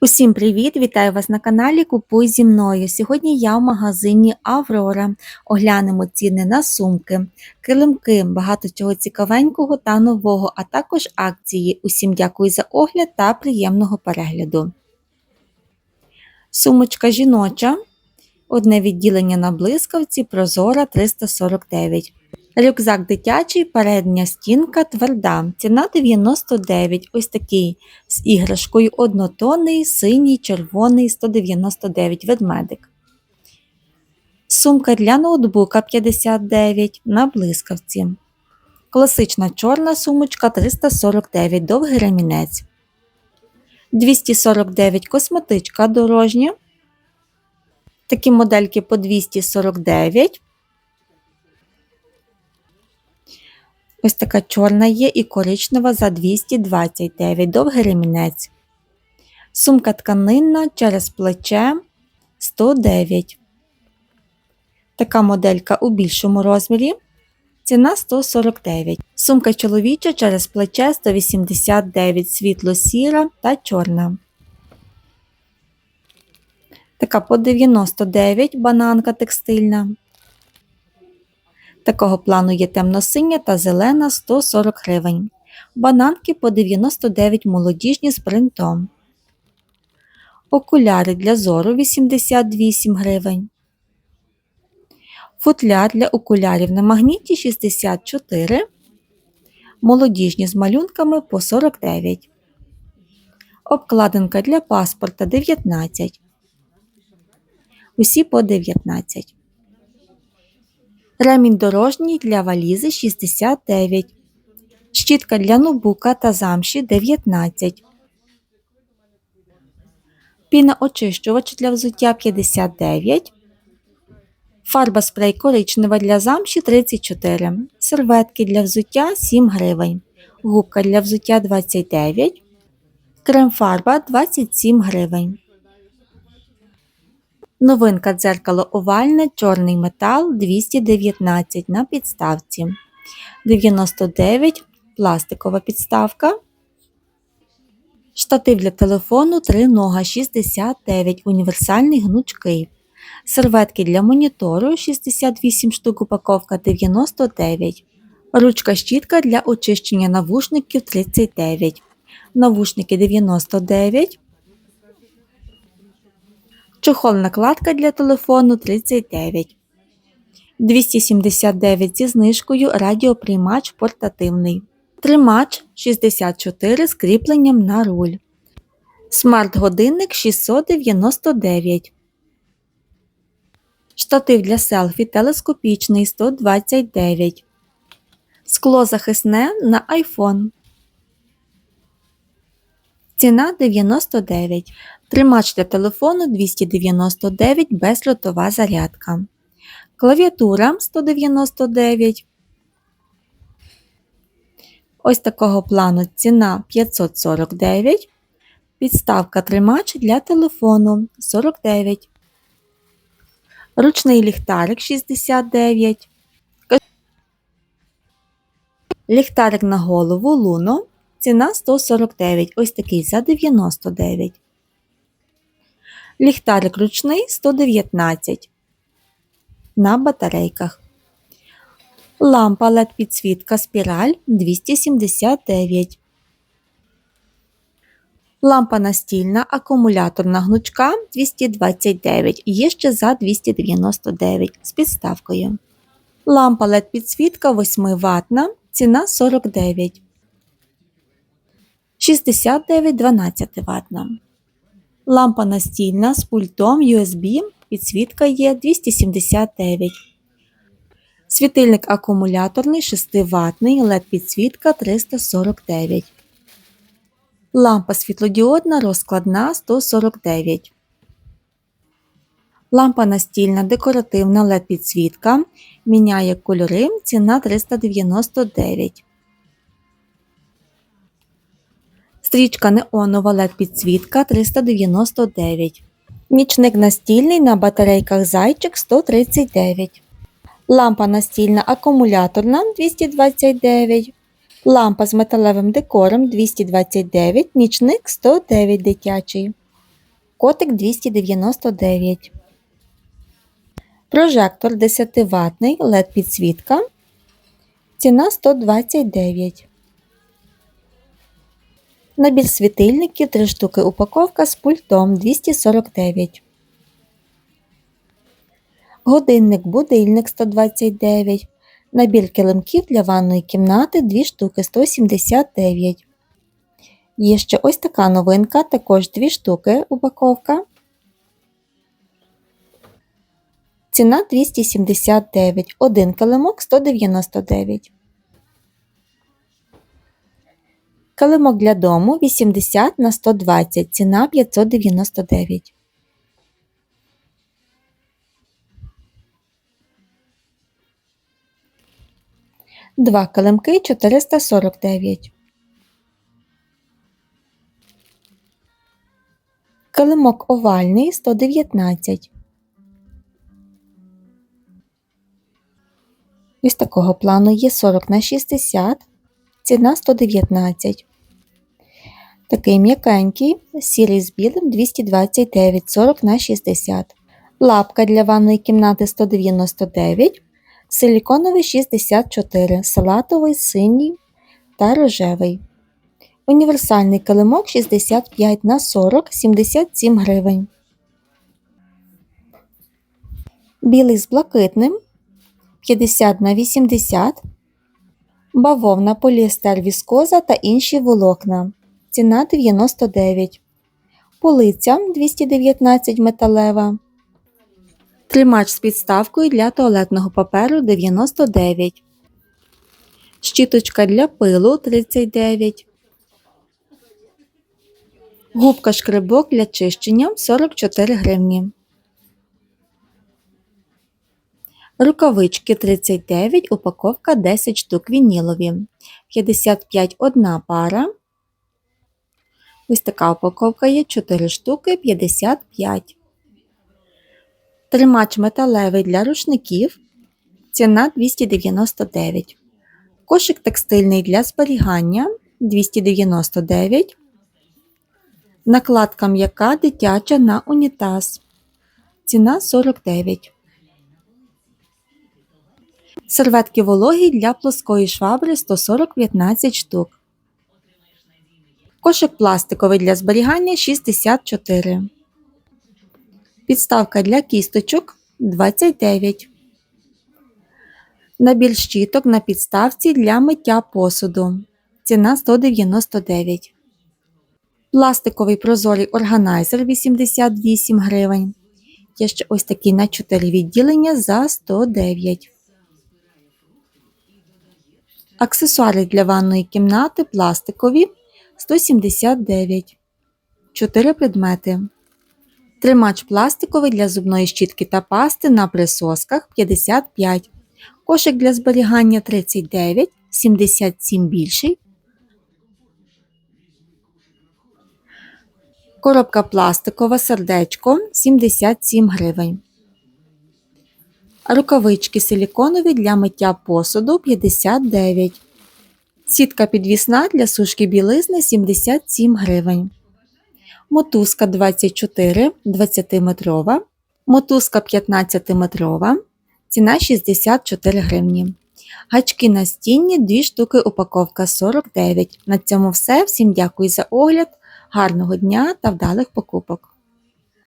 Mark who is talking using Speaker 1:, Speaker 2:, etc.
Speaker 1: Усім привіт! Вітаю вас на каналі Купуй зі мною. Сьогодні я в магазині Аврора. Оглянемо ціни на сумки, килимки, багато чого цікавенького та нового, а також акції. Усім дякую за огляд та приємного перегляду. Сумочка жіноча. Одне відділення на блискавці, прозора 349. Рюкзак дитячий, передня стінка тверда. Ціна 99. Ось такий з іграшкою однотонний, синій, червоний, 199 ведмедик. Сумка для ноутбука 59 на блискавці. Класична чорна сумочка 349 довгий ремінець. 249 косметичка дорожня. Такі модельки по 249. Ось така чорна є і коричнева за 229 довгий ремінець. Сумка тканинна через плече 109. Така моделька у більшому розмірі. Ціна 149. Сумка чоловіча через плече 189 світло-сіра та чорна. Така по 99 бананка текстильна. Такого плану є темно-синя та зелена 140 гривень. Бананки по 99 молодіжні з принтом. Окуляри для зору 88 гривень. Футляр для окулярів на магніті 64. Молодіжні з малюнками по 49. Обкладинка для паспорта 19. Усі по 19. Ремінь дорожній для валізи 69. Щітка для ноутбука та замші 19. Піноочищувач для взуття 59. Фарба спрей коричнева для замші 34. Серветки для взуття 7 гривень. Губка для взуття 29. Крем-фарба 27 гривень. Новинка дзеркало овальне, чорний метал 219 на підставці. 99 пластикова підставка. Штатив для телефону 3 нога 69 універсальний гнучкий. Серветки для монітору 68 штук упаковка 99. Ручка щітка для очищення навушників 39. Навушники 99. Чохол накладка для телефону 39. 279 зі знижкою радіоприймач портативний. Тримач 64 з кріпленням на руль. Смарт-годинник 699. Штатив для селфі телескопічний 129. Скло захисне на iPhone. Ціна 99. Тримач для телефону 299 безльотова зарядка. Клавіатура 199. Ось такого плану ціна 549. Підставка тримач для телефону 49. Ручний ліхтарик 69. Ліхтарик на голову Луно. Ціна 149. Ось такий за 99. Ліхтарик ручний 119 на батарейках. Лампа LED підсвітка спіраль 279. Лампа настільна акумуляторна гнучка 229. Є ще за 299 з підставкою. Лампа LED підсвітка 8 ватна. Ціна 49. 69 12 ватна. Лампа настільна з пультом USB, підсвітка є 279. Світильник акумуляторний 6 ватний LED підсвітка 349. Лампа світлодіодна розкладна 149. Лампа настільна декоративна LED підсвітка. Міняє кольори. Ціна 399. Стрічка неонова LED підсвітка 399. Нічник настільний на батарейках зайчик 139. Лампа настільна акумуляторна 229. Лампа з металевим декором 229, нічник 109 дитячий. Котик 299. Прожектор 10 ватний LED підсвітка. Ціна 129. Набір світильників 3 штуки упаковка з пультом 249. Годинник будильник 129. Набір килимків для ванної кімнати 2 штуки 179. Є ще ось така новинка, також 2 штуки упаковка. Ціна 279, один килимок 199. Килимок для дому 80 на 120, ціна 599. Два килимки 449. Килимок овальний 119. Ось такого плану є 40 на 60, ціна 119. Такий м'якенький, сірий з білим 229, 40 на 60. Лапка для ванної кімнати 199, силіконовий 64, салатовий, синій та рожевий. Універсальний килимок 65 на 40 77 гривень. Білий з блакитним 50 на 80, бавовна, поліестер, віскоза та інші волокна. Ціна 99. Полиця 219 металева. Тримач з підставкою для туалетного паперу 99. Щіточка для пилу 39. Губка шкребок для чищення 44 гривні. Рукавички 39, упаковка 10 штук вінілові. 55 одна пара. Ось така упаковка є 4 штуки 55. Тримач металевий для рушників. Ціна 299. Кошик текстильний для зберігання 299. Накладка м'яка дитяча на унітаз. Ціна 49. Серветки вологі для плоскої швабри 140 15 штук. Кошик пластиковий для зберігання 64. Підставка для кісточок 29. Набір щіток на підставці для миття посуду. Ціна 199. Пластиковий прозорий органайзер 88 гривень. Є ще ось такий на 4 відділення за 109. Аксесуари для ванної кімнати пластикові 179. 4 предмети. Тримач пластиковий для зубної щітки та пасти на присосках 55. Кошик для зберігання 39, 77 більший. Коробка пластикова сердечко 77 гривень. Рукавички силіконові для миття посуду 59. Сітка підвісна для сушки білизни 77 гривень. Мотузка 24 20-метрова. Мотузка 15-метрова. Ціна 64 гривні. Гачки настінні 2 штуки упаковка 49. На цьому все. Всім дякую за огляд. Гарного дня та вдалих покупок!